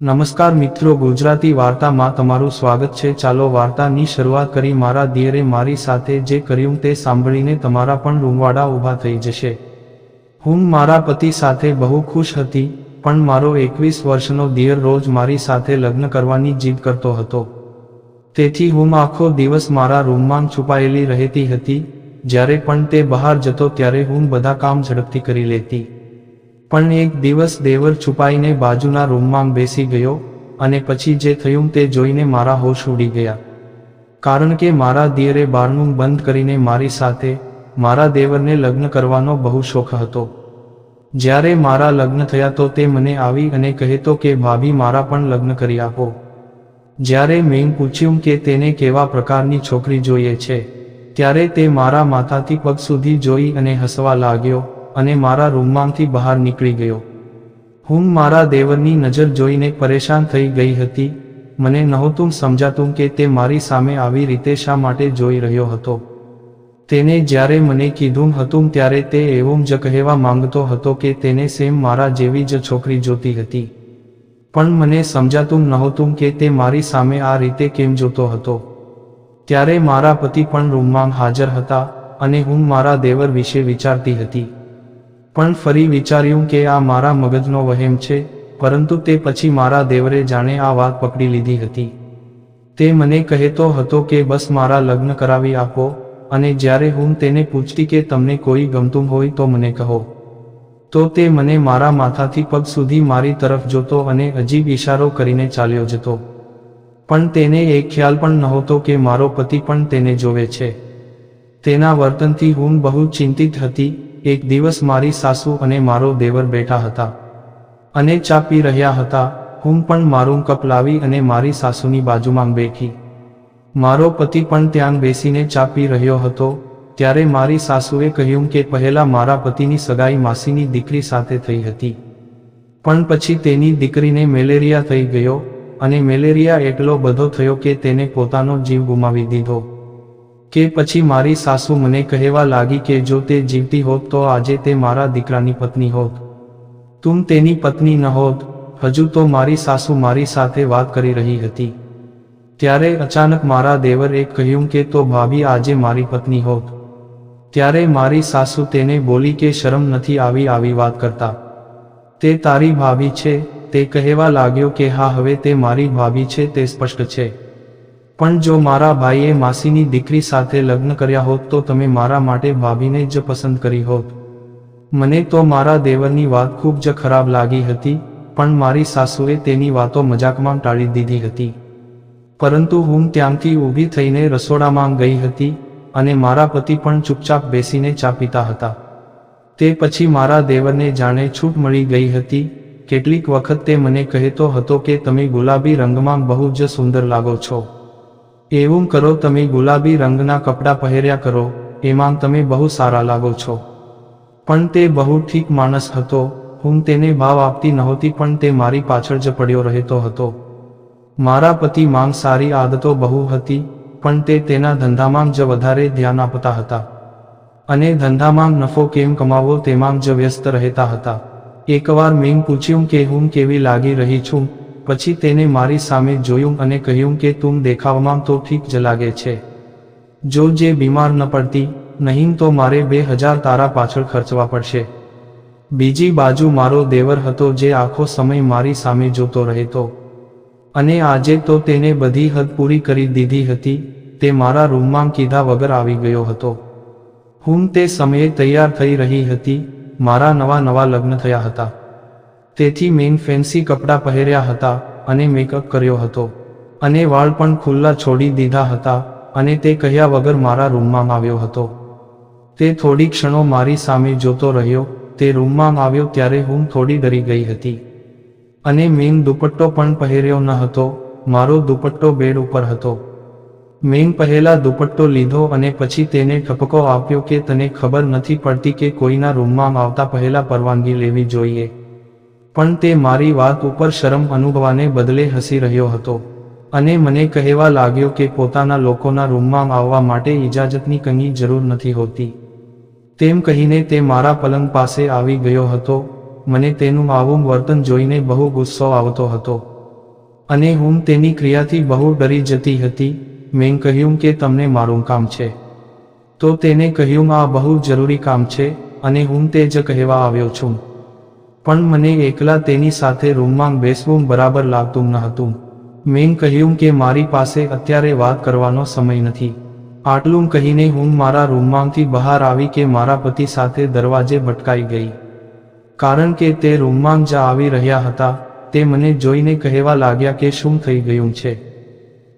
નમસ્કાર મિત્રો, ગુજરાતી વાર્તામાં તમારું સ્વાગત છે. ચાલો વાર્તાની શરૂઆત કરી. મારા દિયરે મારી સાથે જે કર્યું તે સાંભળીને તમારા પણ રૂમવાડા ઊભા થઈ જશે. હું મારા પતિ સાથે બહુ ખુશ હતી, પણ મારો એકવીસ વર્ષનો દિયર રોજ મારી સાથે લગ્ન કરવાની જીદ કરતો હતો. તેથી હું આખો દિવસ મારા રૂમમાં છુપાયેલી રહેતી હતી. જ્યારે પણ તે બહાર જતો ત્યારે હું બધા કામ ઝડપથી કરી લેતી. પણ એક દિવસ દેવર છુપાઈને બાજુના રૂમમાં બેસી ગયો અને પછી જે થયું તે જોઈને મારા હોશ ઉડી ગયા. કારણ કે મારા દિયરે બારણું બંધ કરીને મારી સાથે, મારા દેવરને લગ્ન કરવાનો બહુ શોખ હતો. જ્યારે મારા લગ્ન થયા તો તે મને આવી અને કહેતો કે, ભાભી, મારા પણ લગ્ન કરી આપો. જ્યારે મેં પૂછ્યું કે તેને કેવા પ્રકારની છોકરી જોઈએ છે, ત્યારે તે મારા માથાથી પગ સુધી જોઈ અને હસવા લાગ્યો અને મારા રૂમમાંથી બહાર નીકળી ગયો. હું મારા દેવરની નજર જોઈને પરેશાન થઈ ગઈ હતી. મને નહોતું સમજાતું કે તે મારી સામે આવી રીતે શા માટે જોઈ રહ્યો હતો. તેને જ્યારે મને કીધું હતું ત્યારે તે એવું જ કહેવા માંગતો હતો કે તેને સેમ મારા જેવી જ છોકરી જોતી હતી. પણ મને સમજાતું નહોતું કે તે મારી સામે આ રીતે કેમ જોતો હતો. ત્યારે મારા પતિ પણ રૂમમાં હાજર હતા અને હું મારા દેવર વિશે વિચારતી હતી. પણ ફરી વિચાર્યું કે આ મારા મગજનો વહેમ છે, પરંતુ તે પછી મારા દેવરે જાણે આ વાત પકડી લીધી હતી. તે મને કહેતો હતો કે બસ મારા લગ્ન કરાવી આપો, અને જ્યારે હું તેને પૂછતી કે તમને કોઈ ગમતું હોય તો મને કહો. તો તે મને મારા માથાથી પગ સુધી મારી તરફ જોતો અને અજીબ ઇશારો કરીને ચાલ્યો જતો. પણ તેને એ ખ્યાલ પણ નહોતો કે મારો પતિ પણ તેને જોવે છે. તેના વર્તનથી હું બહુ ચિંતિત હતી એક દિવસ મારી સાસુ અને મારો દેવર બેઠા હતા. અને ચા પી રહ્યા હતા, હું પણ મારું કપ લાવી અને મારી સાસુની બાજુમાં બેઠી. મારો પતિ પણ ત્યાં બેસીને ચા પી રહ્યો હતો, ત્યારે મારી સાસુએ કહ્યું કે પહેલા મારા પતિની સગાઈ માસીની દીકરી સાથે થઈ હતી. પણ પછી તેની દીકરીને મેલેરિયા થઈ ગયો, અને મેલેરિયા એટલો બધો થયો કે તેને પોતાનો જીવ ગુમાવી દીધો. કે પછી મારી સાસુ મને કહેવા લાગી કે જો તે જીવતી હોત તો આજે તે મારા દીકરાની પત્ની હોત. તું તેની પત્ની ન હોત. હજુ તો મારી સાસુ મારી સાથે વાત કરી રહી હતી. ત્યારે અચાનક મારા દેવરે કહ્યું કે તો ભાભી આજે મારી પત્ની હોત. ત્યારે મારી સાસુ તેને બોલી કે શરમ નથી આવી આવી વાત કરતા. તે તારી ભાભી છે. તે કહેવા લાગ્યો કે હા, હવે તે મારી ભાભી છે, તે સ્પષ્ટ છે. પણ જો મારા ભાઈએ માસીની દીકરી સાથે લગ્ન કર્યા હોત તો તમે મારા માટે ભાભીને જ પસંદ કરી હોત. મને તો મારા દેવરની વાત ખૂબ જ ખરાબ લાગી હતી, પણ મારી સાસુએ તેની વાતો મજાકમાં ટાળી દીધી હતી. પરંતુ હું ત્યાંથી ઊભી થઈને રસોડામાં ગઈ હતી અને મારા પતિ પણ ચૂપચાપ બેસીને ચા પીતા હતા. તે પછી મારા દેવરને જાણે છૂટ મળી ગઈ હતી, કેટલીક વખત તે મને કહેતો હતો કે તમે ગુલાબી રંગમાં બહુ જ સુંદર લાગો છો. એવું કરો તમે ગુલાબી રંગના કપડાં પહેર્યા કરો, એમાં તમે બહુ સારા લાગો છો. પણ તે બહુ ઠીક માણસ હતો, હું તેને ભાવ આપતી નહોતી પણ તે મારી પાછળ જ પડ્યો રહેતો હતો. મારા પતિ માંગ સારી આદતો બહુ હતી, પણ તે તેના ધંધામાં જ વધારે ધ્યાન આપતા હતા. અને ધંધામાં નફો કેમ કમાવો તેમાં જ વ્યસ્ત રહેતા હતા. એકવાર મેં પૂછ્યું કે હું કેવી લાગી રહી છું પછી તેને મારી સામે જોયું અને કહ્યું કે તું દેખાવમાં તો ઠીક જ લાગે છે. જો જે બીમાર ન પડતી, નહીં તો મારે બે હજાર તારા પાછળ ખર્ચવા પડશે. બીજી બાજુ મારો દેવર હતો જે આખો સમય મારી સામે જોતો રહેતો. અને આજે તો તેને બધી હદ પૂરી કરી દીધી હતી, તે મારા રૂમમાં કીધા વગર આવી ગયો હતો. હું તે સમયે તૈયાર થઈ રહી હતી, મારા નવા નવા લગ્ન થયા હતા. તેથી મેં ફેન્સી કપડાં પહેર્યા હતા અને મેકઅપ કર્યો હતો. અને વાળ પણ ખુલ્લા છોડી દીધા હતા અને તે કહ્યા વગર મારા રૂમમાં આવ્યો હતો. તે થોડી ક્ષણો મારી સામે જોતો રહ્યો, તે રૂમમાં આવ્યો ત્યારે હું થોડી ડરી ગઈ હતી. અને મેં દુપટ્ટો પણ પહેર્યો ન હતો, મારો દુપટ્ટો બેડ ઉપર હતો. મેં પહેલા દુપટ્ટો લીધો અને પછી તેને ઠપકો આપ્યો કે તને ખબર નથી પડતી કે કોઈના રૂમમાં આવતા પહેલા પરવાનગી લેવી જોઈએ. પણ તે મારી વાત ઉપર શરમ અનુભવાને બદલે હસી રહ્યો હતો. અને મને કહેવા લાગ્યો કે પોતાના લોકોના રૂમમાં આવવા માટે ઇજાજતની કંઈ જરૂર નથી હોતી. તેમ કહીને તે મારા પલંગ પાસે આવી ગયો હતો. મને તેનું આવું વર્તન જોઈને બહુ ગુસ્સો આવતો હતો. અને હું તેની ક્રિયાથી બહુ ડરી જતી હતી. મેં કહ્યું કે તમને મારું કામ છે. તો તેને કહ્યું, આ બહુ જરૂરી કામ છે. અને હું તે જ કહેવા આવ્યો છું. પણ મને એકલા તેની સાથે રૂમમાં બેસવું બરાબર લાગતું ન હતું. મેં કહ્યું કે મારી પાસે અત્યારે વાત કરવાનો સમય નથી. આટલું કહીને હું મારા રૂમમાંથી બહાર આવી કે મારા પતિ સાથે દરવાજે ભટકાઈ ગઈ. કારણ કે તે રૂમમાં જ આવી રહ્યા હતા, તે મને જોઈને કહેવા લાગ્યા કે શું થઈ ગયું છે?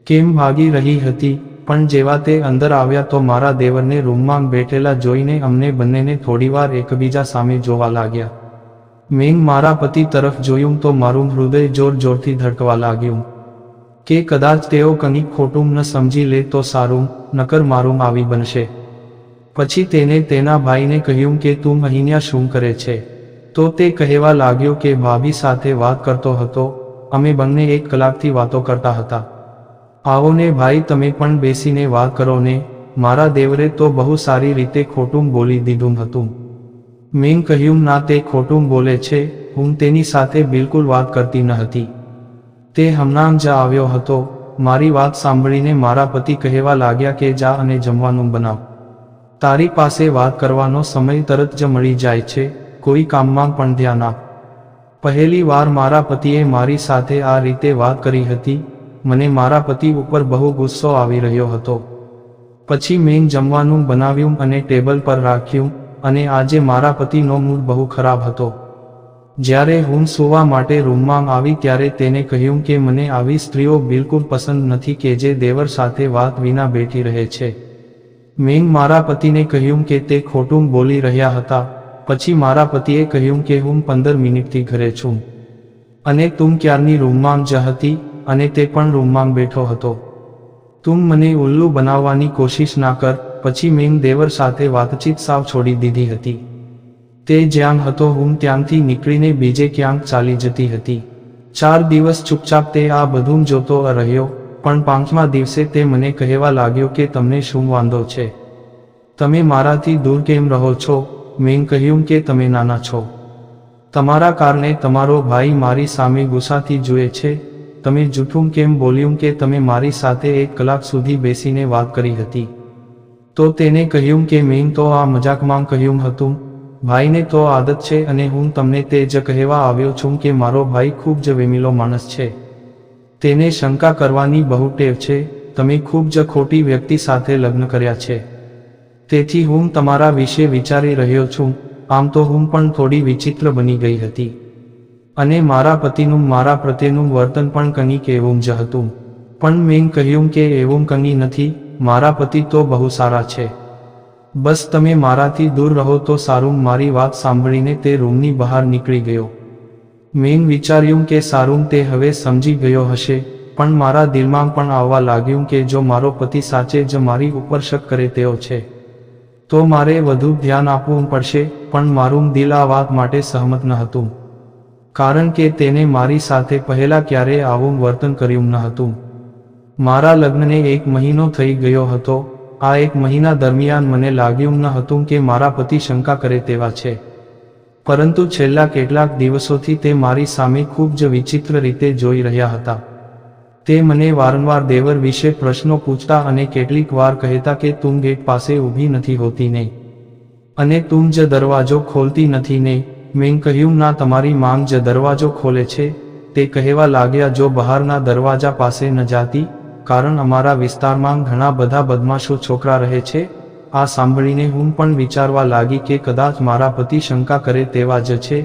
કેમ ભાગી રહી હતી, પણ જેવા તે અંદર આવ્યા તો મારા દેવરને રૂમમાં બેઠેલા જોઈને અમને બંનેને થોડીવાર એકબીજા સામે જોવા લાગ્યા. મેં મારા પતિ તરફ જોયું તો મારું હૃદય જોર જોરથી ધડકવા લાગ્યું. કે કદાચ તેઓ કંઈક ખોટું ન સમજી લે તો સારું, નકર મારું આવી બનશે. પછી તેને તેના ભાઈને કહ્યું કે તું અહીંયા શું કરે છે? તો તે કહેવા લાગ્યો કે ભાભી સાથે વાત કરતો હતો, અમે બંને એક કલાકથી વાતો કરતા હતા. આવો ને ભાઈ, તમે પણ બેસીને વાત કરો ને, મારા દેવરે તો બહુ સારી રીતે ખોટું બોલી દીધું હતું. મેં કહ્યું, ના, તે ખોટું બોલે છે. હું તેની સાથે બિલકુલ વાત કરતી ન હતી. તે હમણાં જ આવ્યો હતો. મારી વાત સાંભળીને મારા પતિ કહેવા લાગ્યા કે, જા અને જમવાનું બનાવ. તારી પાસે વાત કરવાનો સમય તરત જ મળી જાય છે. કોઈ કામમાં પણ ધ્યાન આપ. પહેલી વાર મારા પતિએ મારી સાથે આ રીતે વાત કરી હતી. મને મારા પતિ ઉપર બહુ ગુસ્સો આવી રહ્યો હતો. પછી મેં જમવાનું બનાવ્યું અને ટેબલ પર રાખ્યું. અને આજે મારા પતિનો મૂડ બહુ ખરાબ હતો. જ્યારે હું સૂવા માટે રૂમમાં આવી ત્યારે તેને કહ્યું કે મને આવી સ્ત્રીઓ બિલકુલ પસંદ નથી કે જે દેવર સાથે વાત વિના બેઠી રહે છે. મેં મારા પતિને કહ્યું કે તે ખોટું બોલી રહ્યા હતા. પછી મારા પતિએ કહ્યું કે હું પંદર મિનિટથી ઘરે છું. અને તું ક્યારની રૂમમાં જ હતી અને તે પણ રૂમમાં બેઠો હતો. તું મને ઉલ્લુ બનાવવાની કોશિશ ના કર. પછી મેં દેવર સાથે વાતચીત સાવ છોડી દીધી હતી. તે જ્યાં હતો હું ત્યાંથી નીકળીને બીજે ક્યાંક ચાલી જતી હતી. ચાર દિવસ ચૂપચાપ તે આ બધું જોતો રહ્યો, પણ પાંચમા દિવસે તે મને કહેવા લાગ્યો કે તમને શું વાંધો છે? તમે મારાથી દૂર કેમ રહો છો? મેં કહ્યું કે તમે નાના છો. તમારા કારણે તમારો ભાઈ મારી સામે ગુસ્સાથી જુએ છે. તમે જૂઠું કેમ બોલ્યું કે તમે મારી સાથે એક કલાક સુધી બેસીને વાત કરી હતી? તો તેને કહ્યું કે મેં તો આ મજાકમાં કહ્યું હતું, ભાઈને તો આદત છે અને હું તમને તે જ કહેવા આવ્યો છું કે મારો ભાઈ ખૂબ જ વેમીલો માણસ છે. તેને શંકા કરવાની બહુ ટેવ છે, તમે ખૂબ જ ખોટી વ્યક્તિ સાથે લગ્ન કર્યા છે. તેથી હું તમારા વિશે વિચારી રહ્યો છું, આમ તો હું પણ થોડી વિચિત્ર બની ગઈ હતી. અને મારા પતિનું મારા પ્રત્યેનું વર્તન પણ કંઈક એવું જ હતું. પણ મેં કહ્યું કે એવું કંઈ નથી મારા પતિ તો બહુ સારા છે. બસ તમે મારાથી દૂર રહો તો સારું, મારી વાત સાંભળીને તે રૂમની બહાર નીકળી ગયો. મેં વિચાર્યું કે સારું, તે હવે સમજી ગયો હશે, પણ મારા દિલમાં પણ આવવા લાગ્યું કે જો મારો પતિ સાચે જ મારી ઉપર શક કરે તેવો છે. તો મારે વધુ ધ્યાન આપવું પડશે, પણ મારું દિલ આ વાત માટે સહમત ન હતું. કારણ કે તેને મારી સાથે પહેલા ક્યારેય આવું વર્તન કર્યું ન હતું. મારા લગ્નને એક મહિનો થઈ ગયો હતો. આ એક મહિના દરમિયાન મને લાગ્યું ન હતું કે મારા પતિ શંકા કરે તેવા છે. પરંતુ છેલ્લા કેટલાક દિવસોથી તે મારી સામે ખૂબ જ વિચિત્ર રીતે જોઈ રહ્યા હતા. તે મને વારંવાર દેવર વિશે પ્રશ્નો પૂછતા અને કેટલીક વાર કહેતા કે તું ગેટ પાસે ઊભી નથી હોતી ને. અને તું જ દરવાજો ખોલતી નથી ને. મેં કહ્યું, ના, તમારી માંગ જ દરવાજો ખોલે છે. તે કહેવા લાગ્યા, જો બહારના દરવાજા પાસે ન જાતી કારણ અમારા વિસ્તારમાં ઘણા બધા બદમાશો છોકરા રહે છે. આ સાંભળીને હું પણ વિચારવા લાગી કે કદાચ મારા પતિ શંકા કરે તેવા જ છે.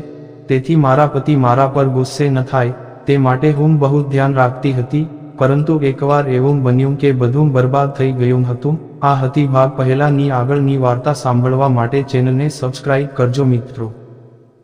તેથી મારા પતિ મારા પર ગુસ્સે ન થાય, તે માટે હું બહુ ધ્યાન રાખતી હતી, પરંતુ એકવાર એવું બન્યું કે બધું બરબાદ થઈ ગયું હતું. આ હતી ભાગ પહેલાની આગળની વાર્તા સાંભળવા માટે ચેનલને સબસ્ક્રાઇબ કરજો મિત્રો.